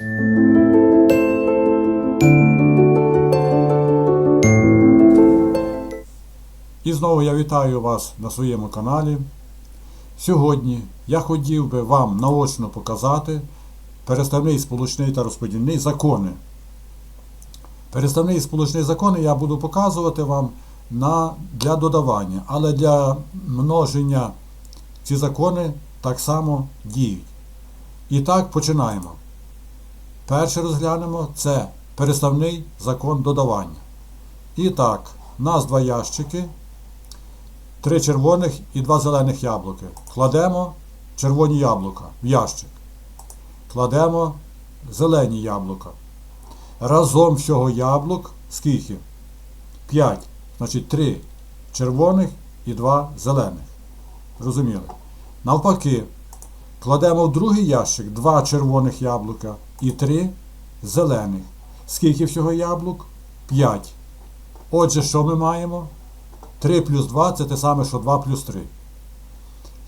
І знову я вітаю вас на своєму каналі. Сьогодні я хотів би вам наочно показати переставний сполучний та розподільний закони. Переставний сполучний закони я буду показувати вам на, для додавання, але для множення ці закони так само діють. І так починаємо. Перше розглянемо це переставний закон додавання. І так, у нас два ящики, три червоних і два зелених яблуки. Кладемо червоні яблука в ящик. Кладемо зелені яблука. Разом всього яблук скільки? 5. Значить 3 червоних і 2 зелених. Розуміли? Навпаки, кладемо в другий ящик 2 червоних яблука і 3 зелених. Скільки всього яблук? 5. Отже, що ми маємо? 3 плюс 2 це те саме, що 2 плюс 3.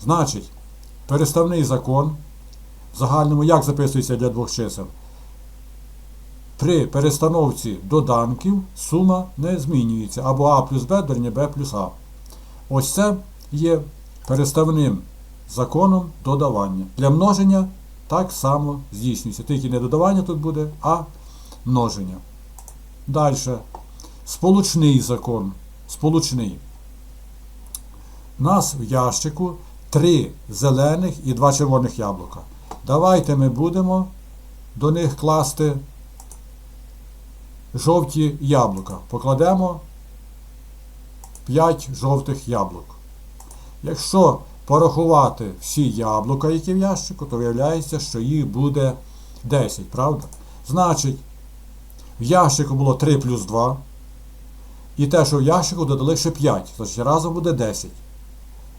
Значить, переставний закон в загальному як записується для двох чисел? При перестановці доданків сума не змінюється. Або А плюс Б дорівнює Б плюс А. Ось це є переставним законом додавання. Для множення так само здійснюється. Тільки не додавання тут буде, а множення. Далі. Сполучний закон. Сполучний. У нас в ящику три зелених і два червоних яблука. Давайте ми будемо до них класти жовті яблука. Покладемо 5 жовтих яблук. Якщо порахувати всі яблука, які в ящику, то виявляється, що їх буде 10, правда? Значить, в ящику було 3 плюс 2. І те, що в ящику додали ще 5. Значить, разом буде 10.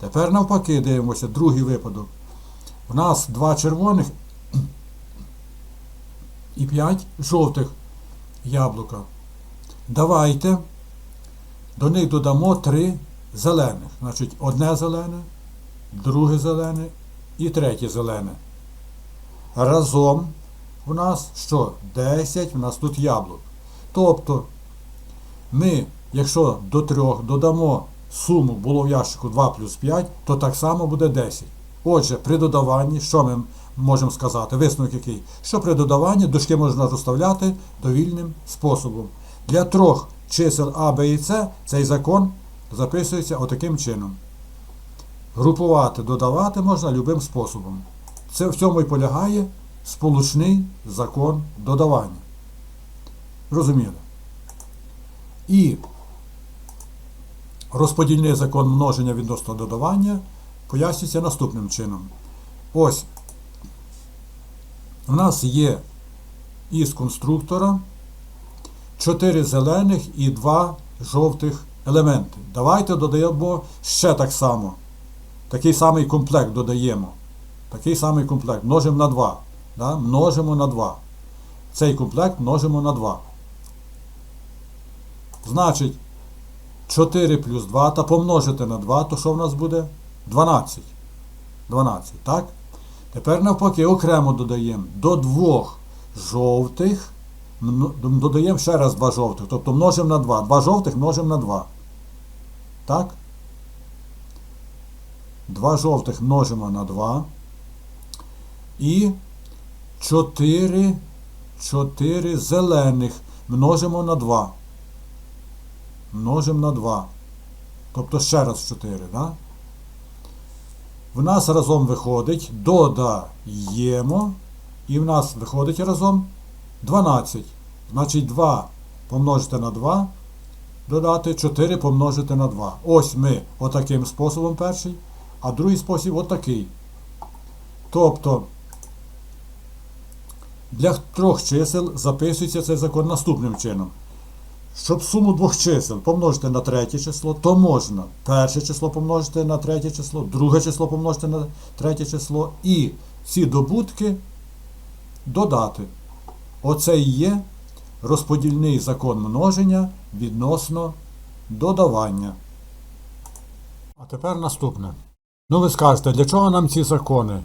Тепер навпаки дивимося, другий випадок. У нас 2 червоних і 5 жовтих яблука. Давайте до них додамо 3 зелених. Значить, одне зелене, друге зелене і третє зелене. Разом у нас що? 10 у нас тут яблук. Тобто ми, якщо до 3 додамо суму було в ящику 2 плюс 5, то так само буде 10. Отже, при додаванні, що ми можемо сказати? Висновок який? Що при додаванні дужки можна розставляти довільним способом. Для трьох чисел А, Б і С цей закон записується отаким чином. Групувати, додавати можна любим способом. Це в цьому і полягає сполучний закон додавання. Розуміли? І розподільний закон множення відносно додавання пояснюється наступним чином. Ось у нас є із конструктора 4 зелених і 2 жовтих елементи. Давайте додаємо ще так само. Такий самий комплект додаємо. Такий самий комплект. Множимо на 2. Да? Множимо на 2. Цей комплект множимо на 2. Значить, 4 плюс 2 та помножити на 2, то що в нас буде? 12. 12, так? Тепер навпаки окремо додаємо до двох жовтих, додаємо ще раз два жовтих, тобто множимо на 2. Два жовтих множимо на 2. Так? Два жовтих множимо на 2. І 4, 4 зелених множимо на 2. Множимо на 2. Тобто ще раз 4, да? В нас разом виходить, додаємо, і в нас виходить разом 12. Значить 2 помножити на 2, додати 4 помножити на 2. Ось ми отаким способом перший, а другий спосіб отакий. Тобто для трьох чисел записується цей закон наступним чином. Щоб суму двох чисел помножити на третє число, то можна перше число помножити на третє число, друге число помножити на третє число і ці добутки додати. Оце і є розподільний закон множення відносно додавання. А тепер наступне. Ну ви скажете, для чого нам ці закони?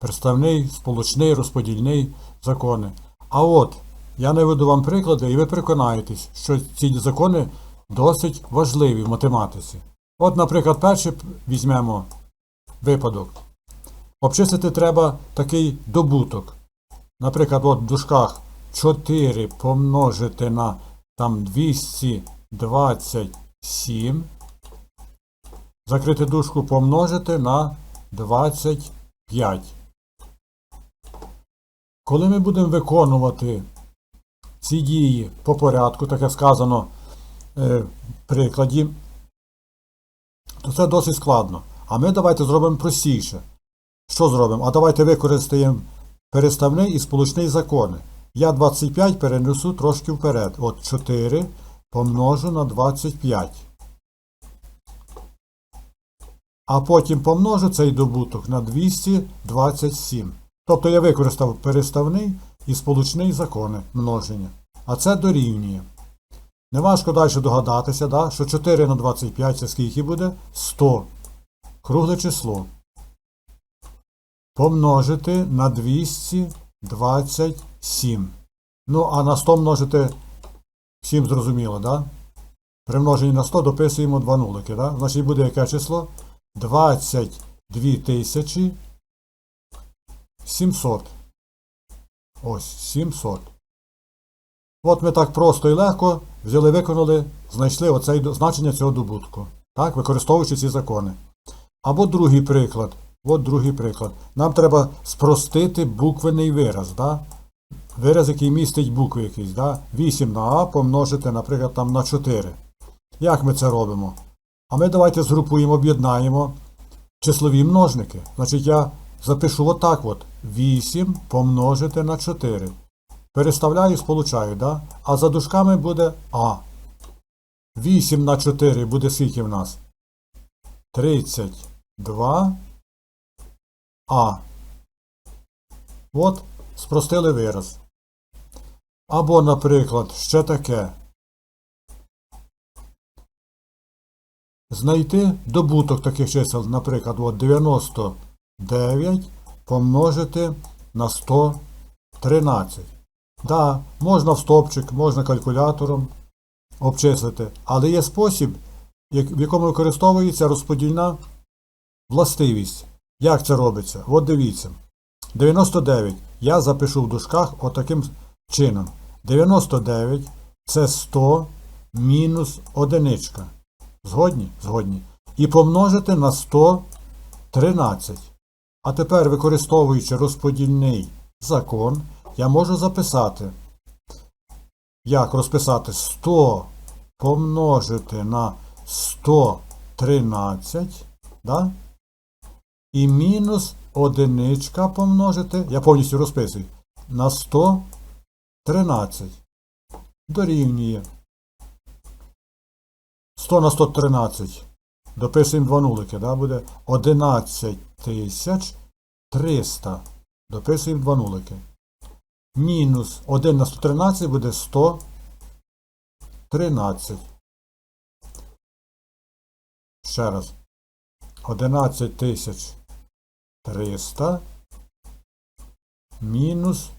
Представний, сполучний, розподільний закони. А от, я наведу вам приклади, і ви переконаєтесь, що ці закони досить важливі в математиці. От, наприклад, перший візьмемо випадок. Обчислити треба такий добуток. Наприклад, от в дужках 4 помножити на там 227. Закрити дужку помножити на 25. Коли ми будемо виконувати ці дії по порядку, так як сказано е, в прикладі, то це досить складно. А ми давайте зробимо простіше. Що зробимо? А давайте використаємо переставний і сполучний закони. Я 25 перенесу трошки вперед. От 4 помножу на 25. А потім помножу цей добуток на 227. Тобто я використав переставний і сполучний закони множення. А це дорівнює. Неважко далі догадатися, да, що 4 на 25 це скільки буде? 100. Кругле число. Помножити на 227. Ну, а на 100 множити всім зрозуміло, да? При множенні на 100 дописуємо два нулики, да? Значить буде яке число? 22 тисячі 700. Ось 700. От ми так просто і легко взяли, виконали, знайшли оцей до- значення цього добутку. Так, використовуючи ці закони. Або другий приклад. От другий приклад. Нам треба спростити буквений вираз. Да? Вираз, який містить букви якісь. Да? 8 на А помножити, наприклад, там на 4. Як ми це робимо? А ми давайте згрупуємо, об'єднаємо числові множники. Значить, я запишу отак от. 8 помножити на 4. Переставляю, сполучаю, да? а за дужками буде А. 8 на 4 буде скільки в нас? 32 А. От, спростили вираз. Або, наприклад, ще таке. Знайти добуток таких чисел, наприклад, от 99 помножити на 113. Да, можна в стопчик, можна калькулятором обчислити, але є спосіб, в якому використовується розподільна властивість. Як це робиться? От дивіться. 99 я запишу в дужках отаким чином. 99 це 100 мінус одиничка. Згодні? Згодні. І помножити на 113. А тепер, використовуючи розподільний закон, я можу записати. Як розписати 100 помножити на 113, да? і мінус одиничка помножити, я повністю розписую, на 113. Дорівнює. 100 на 113. Дописуємо два нулики, да, буде 11 тисяч 300. Дописуємо два нулики. Мінус 1 на 113 буде 113. Ще раз. 11 тисяч 300 мінус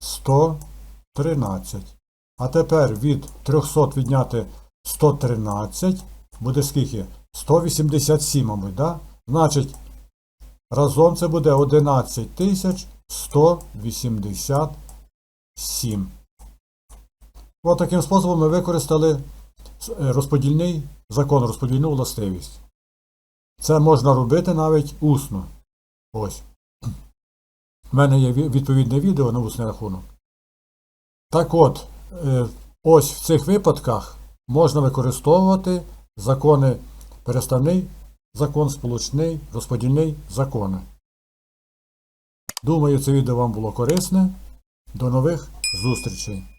113. А тепер від 300 відняти 113 буде скільки? 187, мабуть, да? Значить, разом це буде 11 тисяч 187. Ось таким способом ми використали е, розподільний закон, розподільну властивість. Це можна робити навіть усно. Ось. У мене є відповідне відео на усний рахунок. Так от, е, ось в цих випадках можна використовувати закони переставний закон, сполучний, розподільний закони. Думаю, це відео вам було корисне. До нових зустрічей!